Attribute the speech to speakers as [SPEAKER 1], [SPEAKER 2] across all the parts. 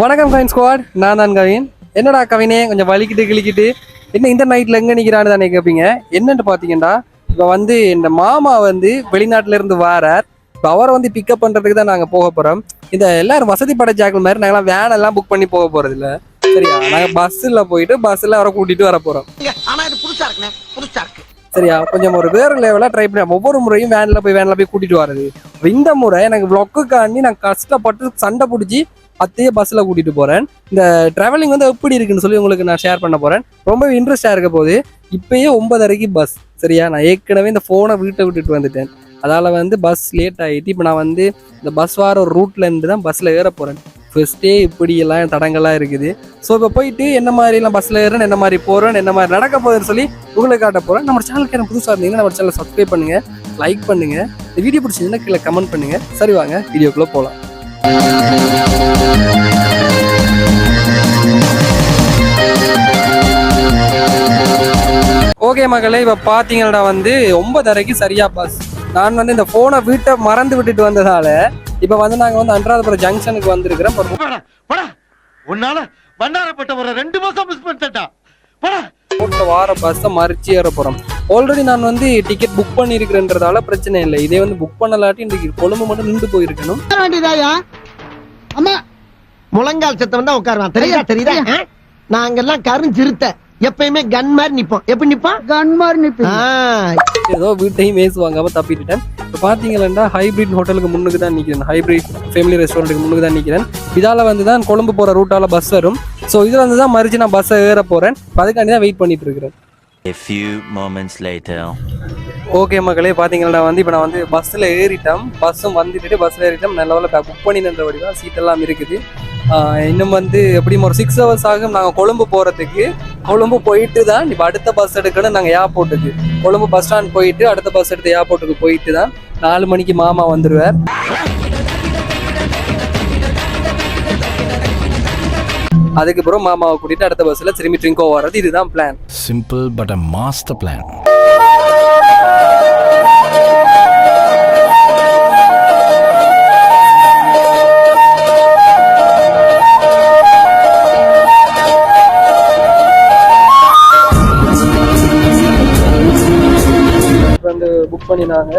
[SPEAKER 1] வணக்கம் கவின் ஸ்குவாட் நான் தான் கவின். என்னடா கவினே கொஞ்சம் வலிக்கிட்டு கிளிக்கிட்டு. என்ன இந்த நைட்ல எங்க நிக்கிறான்னு தானே கேட்பீங்க என்னன்னு பாத்தீங்கன்னா இப்போ வந்து இந்த மாமா வந்து வெளிநாட்டுல இருந்து வாரார். இப்போ அவரை வந்து பிக்கப் பண்றதுக்கு தான் நாங்க போக போறோம். இந்த எல்லாரும் வசதி படைச்சாக்கள் மாதிரி நாங்களாம் வேன் எல்லாம் புக் பண்ணி போக போறது இல்ல சரியா? நாங்க பஸ்ல போயிட்டு பஸ்ல அவரை கூட்டிட்டு வர
[SPEAKER 2] இது இருக்குண்ணே இருக்கு.
[SPEAKER 1] சரியா? கொஞ்சம் ஒரு வேற லெவலா ட்ரை பண்ணி ஒவ்வொரு முறையும் வேன்ல போய் வேன்ல போய் கூட்டிட்டு வர்றது. இப்ப இந்த முறை எனக்கு vlog-க்காண்டி நான் கஷ்டப்பட்டு சண்டை பிடிச்சி அத்தையே பஸ்ஸில் கூட்டிட்டு போகிறேன் இந்த ட்ராவலிங் வந்து எப்படி இருக்குன்னு சொல்லி உங்களுக்கு நான் ஷேர் பண்ண போகிறேன் ரொம்பவே இன்ட்ரெஸ்டாக இருக்க போது இப்போயே ஒன்பதரைக்கு பஸ் சரியா? நான் ஏற்கனவே இந்த ஃபோனை வீட்டை விட்டுட்டு வந்துட்டேன். அதால் வந்து பஸ் லேட் ஆகிட்டு இப்போ நான் வந்து இந்த பஸ் வார ரூட்லேருந்து தான் பஸ்ஸில் ஏற போகிறேன் ஃபஸ்ட்டே இப்படியெல்லாம் தடங்கள்லாம் இருக்குது. ஸோ இப்போ போயிட்டு என்ன மாதிரிலாம் பஸ்ஸில் ஏறேன் என்ன மாதிரி போகிறேன் என்ன மாதிரி நடக்க போகுதுன்னு சொல்லி உங்களுக்கு காட்ட போகிறேன் நம்ம சேனலுக்கு எனக்கு புதுசாக இருந்தீங்கன்னா நம்ம சேனலை சப்ஸ்கிரைப் பண்ணுங்கள் லைக் பண்ணுங்கள் இந்த வீடியோ பிடிச்சிருந்தா கீழே கமெண்ட் பண்ணுங்கள் சரி வாங்க வீடியோக்குள்ளே போகலாம் ஓகே மகளே இப்போ பார்த்தீங்கன்னா வந்து ஒன்பதரைக்கு சரியா பஸ் நான் வந்து இந்த ஃபோனை வீட்டை மறந்து விட்டுட்டு வந்ததால இப்போ வந்து நாங்கள் வந்து அன்றாதபுரம் ஜங்ஷனுக்கு வந்திருக்கிறோம்.
[SPEAKER 2] உன்னால வண்ணாரப்பட்ட ஒரு ரெண்டு மாசம் மிஸ் பண்ணிட்டா
[SPEAKER 1] வார பஸ்ஸை மறிச்சு ஏற போகிறோம் ஆல்ரெடி நான் வந்து டிக்கெட் புக் பண்ணியிருக்கிறேன்றதால பிரச்சனை இல்லை. இதே வந்து புக் பண்ணலாட்டி இன்றைக்கு கொழும்பு மட்டும் நின்று போயிருக்கணும்.
[SPEAKER 3] அம்மா.
[SPEAKER 2] முழங்கால் சத்தம் தான் உட்காருவான். தெரியுதா தெரியுதா? நாங்கெல்லாம் கருஞ்சிருத்த எப்பயுமே கன் மாதிரி நிப்போம். எப்படி நிப்போம்?
[SPEAKER 3] கன் மாதிரி நிப்பீங்க.
[SPEAKER 2] ஆ,
[SPEAKER 1] ஏதோ வீட்டையும் மேசு வாங்காம தப்பிட்டுட்டேன். இப்போ பார்த்தீங்கன்னா ஹைபிரிட் ஹோட்டலுக்கு முன்னுக்கு தான் நிற்கிறேன் ஹைபிரிட் ஃபேமிலி ரெஸ்டாரண்ட்டுக்கு முன்னுக்கு தான் நிற்கிறேன் இதால வந்து தான் கொழும்பு போகிற ரூட்டால பஸ் வரும். ஸோ இதில் வந்து தான் மறிச்சு நான் பஸ்ஸை ஏற போகிறேன் அதுக்காண்டி தான் வெயிட் பண்ணிட்டு இருக்கிறேன்.
[SPEAKER 4] A few moments later.
[SPEAKER 1] Okay மக்களே பார்த்தீங்கன்னா வந்து இப்போ நான் வந்து பஸ்ஸில் ஏறிட்டோம் பஸ்ஸும் வந்துட்டு பஸ்ஸில் ஏறிட்டோம் நல்ல வேலை புக் பண்ணி நின்றபடி தான் சீட்டெல்லாம் இருக்குது. இன்னும் வந்து எப்படியும் ஒரு சிக்ஸ் ஹவர்ஸ் ஆகும் நாங்கள் கொழும்பு போகிறதுக்கு கொழும்பு போயிட்டு தான் இப்போ அடுத்த பஸ் எடுக்கணும் நாங்கள் ஏர்போர்ட்டுக்கு கொழும்பு பஸ் ஸ்டாண்ட் போயிட்டு அடுத்த பஸ் எடுத்து ஏர்போர்ட்டுக்கு போயிட்டு தான் நாலு மணிக்கு மாமா வந்துடுவார் அதுக்கு அப்புறம் மாமாவை கூட்டிட்டு அடுத்த பஸ்ஸில் திரும்பி ட்ரிங்கோ வர்றது இதுதான் plan
[SPEAKER 5] Simple but a master plan.
[SPEAKER 1] வந்து புக் பண்ணினாங்க.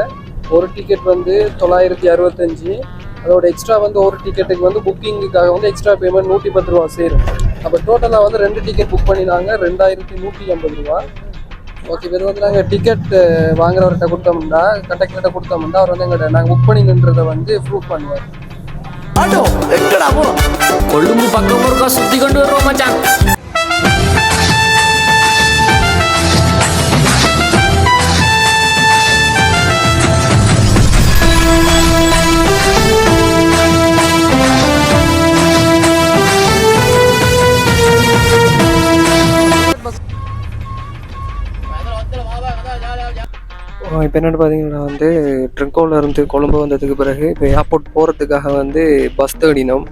[SPEAKER 1] ஒரு டிக்கெட் வந்து தொள்ளாயிரத்தி அறுபத்தஞ்சு. அதோட எக்ஸ்ட்ரா வந்து ஒரு டிக்கெட்டுக்கு வந்து புக்கிங்குக்காக வந்து எக்ஸ்ட்ரா பேமெண்ட் நூற்றி பத்து ரூபா சேரும். அப்போ டோட்டலாக வந்து ரெண்டு டிக்கெட் புக் பண்ணினாங்க ரெண்டாயிரத்தி நூற்றி ஐம்பது ரூபா. ஓகே இது வந்து நாங்கள் டிக்கெட் வாங்குறவர்கிட்ட கொடுத்தோம்னா கண்டக்டர்கிட்ட கொடுத்தோம்னா அவர் வந்து எங்கள்கிட்ட நாங்கள் புக் பண்ணி வந்து ப்ரூவ் பண்ணுவார்.
[SPEAKER 6] கொழும்பு பக்கம் சுத்தி கொண்டு வருவோம் மச்சான்.
[SPEAKER 1] இப்போ என்னென்னு பார்த்தீங்கன்னா வந்து ட்ரிங்கோவில் இருந்து கொழும்பு வந்ததுக்கு பிறகு இப்போ ஏர்போர்ட் போகிறதுக்காக வந்து பஸ் தேடினோம்.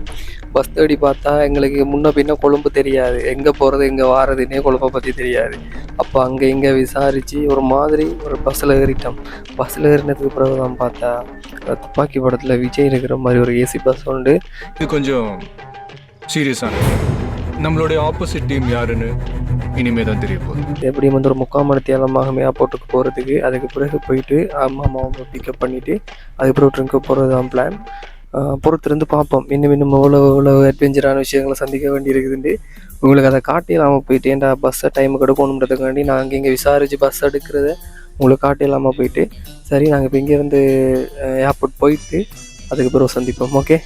[SPEAKER 1] பஸ் தேடி பார்த்தா எங்களுக்கு முன்ன பின்ன கொழும்பு தெரியாது. எங்கே போகிறது எங்கே வாரதுன்னே கொழும்பை பற்றி தெரியாது. அப்போ அங்கே இங்கே விசாரித்து ஒரு மாதிரி ஒரு பஸ்ஸில் ஏறிட்டோம். பஸ்ஸில் ஏறினதுக்கு பிறகு தான் பார்த்தா துப்பாக்கி படத்தில் விஜய் இருக்கிற மாதிரி ஒரு ஏசி பஸ் உண்டு.
[SPEAKER 7] இது கொஞ்சம் சீரியஸான நம்மளுடைய ஆப்போசிட் டீம் யாருன்னு இனிமே தான் தெரிய போகுது.
[SPEAKER 1] எப்படியும் வந்து ஒரு முக்கால் மணி தேலமாக போட்டுக்கு போகிறதுக்கு அதுக்கு பிறகு போயிட்டு அம்மா அம்மாவை பிக்கப் பண்ணிவிட்டு அதுக்கப்புறம் ட்ரிங்க் போகிறது தான் பிளான் பொறுத்திருந்து பார்ப்போம். இன்னும் இன்னும் எவ்வளோ எவ்வளோ அட்வென்ச்சரான விஷயங்களை சந்திக்க வேண்டியிருக்குதுண்டு உங்களுக்கு அதை காட்டிடலாமல் போயிட்டு ஏன்டா பஸ்ஸை டைமுக்கு எடுக்கணுன்றதுக்காண்டி நாங்கள் இங்கே விசாரித்து பஸ் எடுக்கிறத உங்களுக்கு காட்டிடலாமல் போயிட்டு சரி நாங்கள் இப்போ இங்கேருந்து ஏர்போர்ட் போயிட்டு அதுக்கப்புறம் சந்திப்போம். ஓகே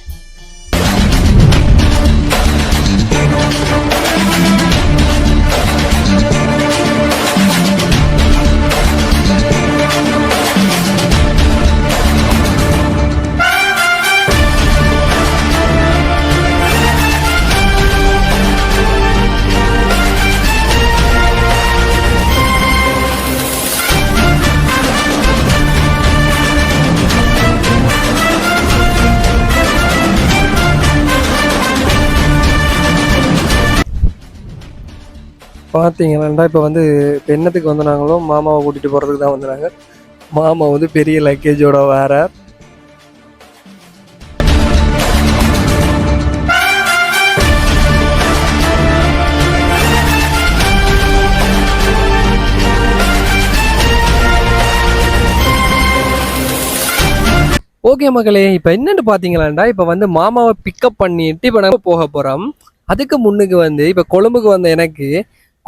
[SPEAKER 1] பார்த்தீங்கன்னா இப்போ வந்து இப்போ என்னத்துக்கு வந்தாங்களோ மாமாவை கூட்டிகிட்டு போகிறதுக்கு தான் வந்தாங்க மாமா வந்து பெரிய லக்கேஜோட வேறார் ஓகே மகளே இப்போ என்னென்னு பார்த்தீங்களாண்டா இப்போ வந்து மாமாவை பிக்கப் பண்ணிட்டு இப்போ நாங்கள் போக போகிறோம் அதுக்கு முன்னுக்கு வந்து இப்போ கொழும்புக்கு வந்த எனக்கு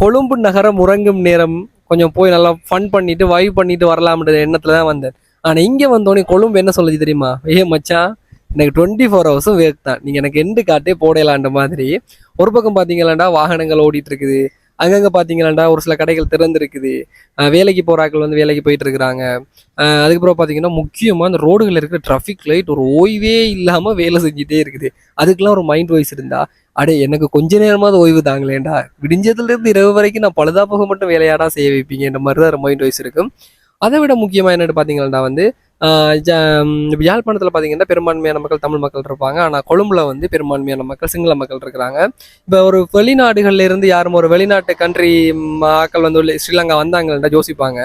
[SPEAKER 1] கொழும்பு நகரம் உறங்கும் நேரம் கொஞ்சம் போய் நல்லா ஃபன் பண்ணிட்டு வைவ் பண்ணிட்டு வரலாம்ன்ற எண்ணத்துல தான் வந்தேன். ஆனால் இங்கே வந்தோடனே கொழும்பு என்ன சொல்லுது தெரியுமா? ஏ மச்சான் எனக்கு டுவெண்ட்டி ஃபோர் ஹவர்ஸும் வேக் தான். நீங்கள் எனக்கு எண்டு காட்டே போடலான்ற மாதிரி. ஒரு பக்கம் பார்த்தீங்களாண்டா வாகனங்கள் ஓடிட்டு இருக்குது. அங்கங்கே பார்த்தீங்களாண்டா ஒரு சில கடைகள் திறந்துருக்குது. வேலைக்கு போகிறாக்கள் வந்து வேலைக்கு போயிட்டு இருக்கிறாங்க. அதுக்கப்புறம் பார்த்தீங்கன்னா முக்கியமாக அந்த ரோடுகளில் இருக்கிற ட்ராஃபிக் லைட் ஒரு ஓய்வே இல்லாமல் வேலை செஞ்சுட்டே இருக்குது. அதுக்கெல்லாம் ஒரு மைண்ட் வாய்ஸ் இருந்தால் அடே எனக்கு கொஞ்ச நேரமாவது ஓய்வு தாங்களேண்டா விடிஞ்சதுலேருந்து இரவு வரைக்கும் நான் பழுதாப்பக மட்டும் வேலையாடா செய்ய வைப்பீங்கன்ற மாதிரி தான் மைண்ட் வாய்ஸ் இருக்கும். அதை விட முக்கியமாக என்னென்னு பார்த்தீங்கன்னா வந்து யாழ்ப்பாணத்தில் பார்த்தீங்கன்னா பெரும்பான்மையான மக்கள் தமிழ் மக்கள் இருப்பாங்க. ஆனால் கொழும்புல வந்து பெரும்பான்மையான மக்கள் சிங்கள மக்கள் இருக்கிறாங்க. இப்போ ஒரு வெளிநாடுகள்ல இருந்து யாரும் ஒரு வெளிநாட்டு கண்ட்ரி மக்கள் வந்து ஸ்ரீலங்கா வந்தாங்கன்னா யோசிப்பாங்க.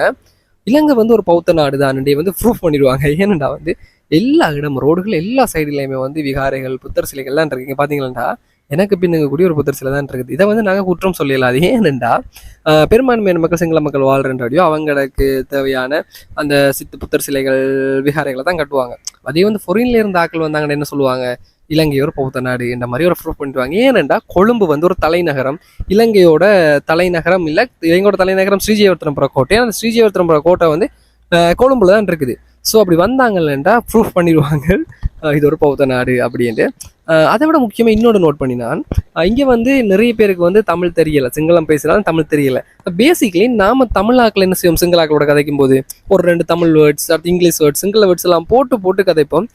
[SPEAKER 1] இலங்கை வந்து ஒரு பௌத்த நாடு தான் வந்து ப்ரூஃப் பண்ணிடுவாங்க. ஏனண்டா வந்து எல்லா இடம் ரோடுகள் எல்லா சைடுலையுமே வந்து விகாரைகள் புத்தர் சிலைகள்லாம் இருக்குங்க பார்த்தீங்களா எனக்கு பின்னுங்க கூடிய ஒரு புத்தர் சிலை தான் இருக்குது. இதை வந்து நாங்கள் குற்றம் சொல்லலாம் அது ஏனெண்டா பெரும்பான்மையான மக்கள் சிங்கள மக்கள் வாழ்றன்றாடியோ அவங்களுக்கு தேவையான அந்த சித்து புத்தர் சிலைகள் விகாரைகளை தான் கட்டுவாங்க. அதே வந்து ஃபொரின்ல இருந்த ஆக்கள் வந்தாங்கன்னு என்ன சொல்லுவாங்க? இலங்கையோட பௌத்த நாடு இந்த மாதிரி ஒரு ப்ரூஃப் பண்ணிடுவாங்க ஏனெண்டா கொழும்பு வந்து ஒரு தலைநகரம். இலங்கையோட தலைநகரம் இல்லை இலங்கையோட தலைநகரம் ஸ்ரீஜெயவர்த்தனபுர கோட்டை. அந்த ஸ்ரீஜெயவர்த்தனபுர கோட்டை வந்து கொழும்புல தான் இருக்குது. ஸோ அப்படி வந்தாங்கல்லண்டா ப்ரூஃப் பண்ணிடுவாங்க. இது ஒரு பௌத்த நாடு அப்படின்ட்டு. அதை விட முக்கியமாக இன்னொரு நோட் பண்ணினான் இங்கே வந்து நிறைய பேருக்கு வந்து தமிழ் தெரியலை சிங்களம் பேசினாலும் தமிழ் தெரியலை. பேசிக்கலி நாம் தமிழாக்கள் என்ன செய்வோம்? சிங்களாக்களோட கதைக்கும் போது ஒரு ரெண்டு தமிழ் வேர்ட்ஸ் அடுத்து இங்கிலீஷ் வேர்ட்ஸ் சிங்கள வேர்ட்ஸ் எல்லாம் போட்டு போட்டு கதைப்போம்.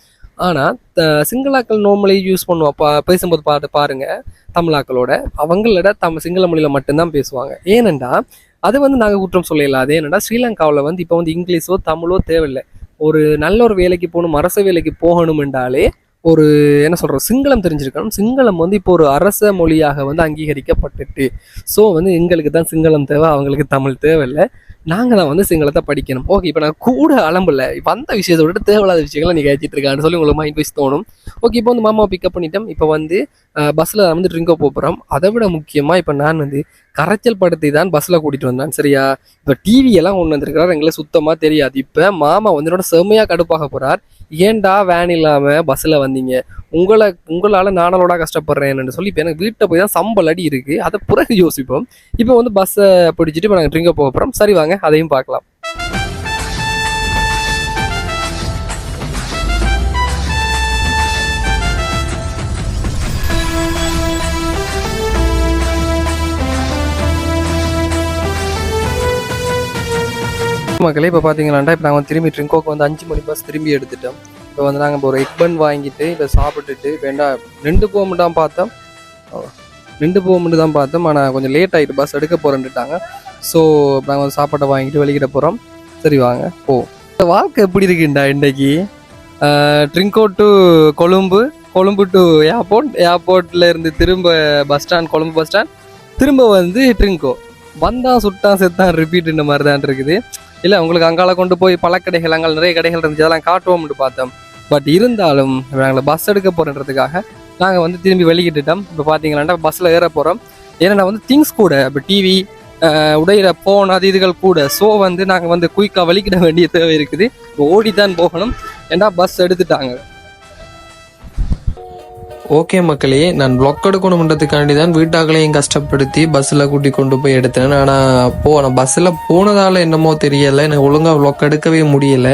[SPEAKER 1] ஆனால் சிங்களாக்கள் நார்மலி யூஸ் பண்ணுவோம். பா பேசும்போது பாட்டு பாருங்கள் தமிழாக்களோட அவங்களோட தம் சிங்கள மொழியில் மட்டும்தான் பேசுவாங்க. ஏனெண்டா அது வந்து நாங்கள் குற்றம் சொல்லல. அது ஏனெண்டா ஸ்ரீலங்காவில் வந்து இப்போ வந்து இங்கிலீஷோ தமிழோ தேவையில்லை. ஒரு நல்ல ஒரு வேலைக்கு போகணும் அரச வேலைக்கு போகணும் என்றாலே ஒரு என்ன சொல்கிறோம் சிங்களம் தெரிஞ்சிருக்கணும். சிங்களம் வந்து இப்போ ஒரு அரச மொழியாக வந்து அங்கீகரிக்கப்பட்டுட்டு. ஸோ வந்து எங்களுக்கு தான் சிங்களம் தேவை அவங்களுக்கு தமிழ் தேவையில்லை. நாங்கள் தான் வந்து சிங்களத்தை படிக்கணும். ஓகே இப்போ நான் கூட அலம்பல. வந்த விஷயத்தை விட்டு தேவையில்லாத விஷயங்களை நீங்கள் ஏற்றிட்டு இருக்கான்னு சொல்லி உங்களுக்கு மைண்ட் வைஸ் தோணும். ஓகே இப்போ வந்து மாமாவை பிக்கப் பண்ணிட்டோம். இப்போ வந்து பஸ்ஸில் வந்து ட்ரிங்கோ போகிறோம் அதை விட முக்கியமாக இப்போ நான் வந்து கரைச்சல் படுத்தி தான் பஸ்ஸில் கூட்டிகிட்டு வந்தேன். சரியா? இப்போ டிவியெல்லாம் ஒன்று கொண்டு வந்திருக்கிறார். எங்களுக்கு சுத்தமாக தெரியாது. இப்போ மாமா வந்து என்னோட செம்மையாக கடுப்பாக போகிறார் ஏன்டா வேன் இல்லாமல் பஸ்ஸில் வந்தீங்க? உங்களை உங்களால் நானலோட கஷ்டப்படுறேன்னு சொல்லி இப்போ எனக்கு வீட்டில் போய் தான் சம்பல் அடி இருக்குது அதை பிறகு யோசிப்போம். இப்போ வந்து பஸ்ஸை பிடிச்சிட்டு இப்போ நாங்கள் ட்ரிங்கை போக போகிறோம் சரி வாங்க அதையும் பார்க்கலாம். மக்களே இப்போ பார்த்தீங்களாண்டா இப்போ நாங்கள் திரும்பி ட்ரிங்கோக்கு வந்து அஞ்சு மணி பஸ் திரும்பி எடுத்துட்டோம். இப்போ வந்து நாங்கள் இப்போ ஒரு எக் பன் வாங்கிட்டு இப்போ சாப்பிட்டுட்டு வேண்டாம் ரெண்டு போக தான் பார்த்தோம். ரெண்டு போக தான் பார்த்தோம். ஆனால் கொஞ்சம் லேட் ஆகிட்டு பஸ் எடுக்க போகிறேன்ட்டாங்க ஸோ நாங்கள் வந்து சாப்பாட்டை வாங்கிட்டு வெளியிட போகிறோம் சரி வாங்க போ. இந்த வாழ்க்கை எப்படி இருக்குண்டா இன்றைக்கி Trinco to Colombo Colombo to airport ஏர்போர்ட்டில் இருந்து திரும்ப bus stand Colombo bus stand திரும்ப வந்து ட்ரிங்கோ வந்தான் சுட்டான் செத்தான் ரிப்பீட் மாதிரி தான் இருக்குது. இல்லை உங்களுக்கு அங்கால கொண்டு போய் பழக்கடைகள் அங்கே நிறைய கடைகள் இருந்துச்சு அதெல்லாம் காட்டுவோம்னு பார்த்தோம். பட் இருந்தாலும் நாங்கள் பஸ் எடுக்க போகிறன்றதுக்காக நாங்கள் வந்து திரும்பி வெளிக்கிட்டுட்டோம் இப்போ பார்த்தீங்களாண்டா பஸ்ஸில் ஏற போகிறோம் ஏன்னா வந்து திங்ஸ் கூட இப்போ டிவி உடையிற ஃபோன் அது இதுகள் கூட ஸோ வந்து நாங்கள் வந்து குயிக்காக வலிக்கிட வேண்டிய தேவை இருக்குது. இப்போ ஓடி தான் போகணும். ஏன்னா பஸ் எடுத்துட்டாங்க?
[SPEAKER 8] ஓகே மக்களே நான் பிளாக் எடுக்கணுன்றதுக்காண்டி தான் வீட்டாக்களையும் கஷ்டப்படுத்தி பஸ்ஸில் கூட்டி கொண்டு போய் எடுத்தேன். ஆனால் போ நான் பஸ்ஸில் போனதால் என்னமோ தெரியலை. எனக்கு ஒழுங்காக பிளாக் எடுக்கவே முடியலை.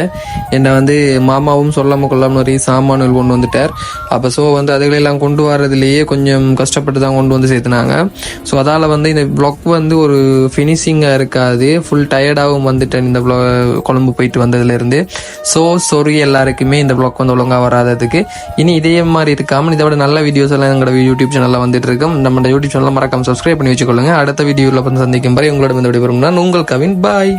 [SPEAKER 8] என்னை வந்து மாமாவும் சொல்லாமல் கொள்ளாமல் நிறைய சாமான்கள் கொண்டு வந்துட்டார். அப்போ ஸோ வந்து அதுகளெல்லாம் கொண்டு வரதுலேயே கொஞ்சம் கஷ்டப்பட்டு தான் கொண்டு வந்து சேர்த்துனாங்க. ஸோ அதால் வந்து இந்த பிளாக் வந்து ஒரு ஃபினிஷிங்காக இருக்காது. ஃபுல் டயர்டாகவும் வந்துட்டேன் இந்த vlog கொழும்பு போயிட்டு வந்ததுலேருந்து. ஸோ சொரி எல்லாருக்குமே இந்த பிளாக் வந்து ஒழுங்காக வராததுக்கு. இனி இதே மாதிரி இருக்காமல் இதை விட நல்ல வீடியோஸ் எல்லாம் எங்களோட யூடியூப் சேனலில் வந்துட்டு இருக்கும் நம்ம யூடியூப் சேனலில் மறக்காம சப்ஸ்கிரைப் பண்ணி வச்சுக்கொள்ளுங்க. அடுத்த வீடியோவில் வந்து சந்திக்கும் வரை உங்களோட வந்து விடைபெறும் நான் உங்கள் கவின். பாய்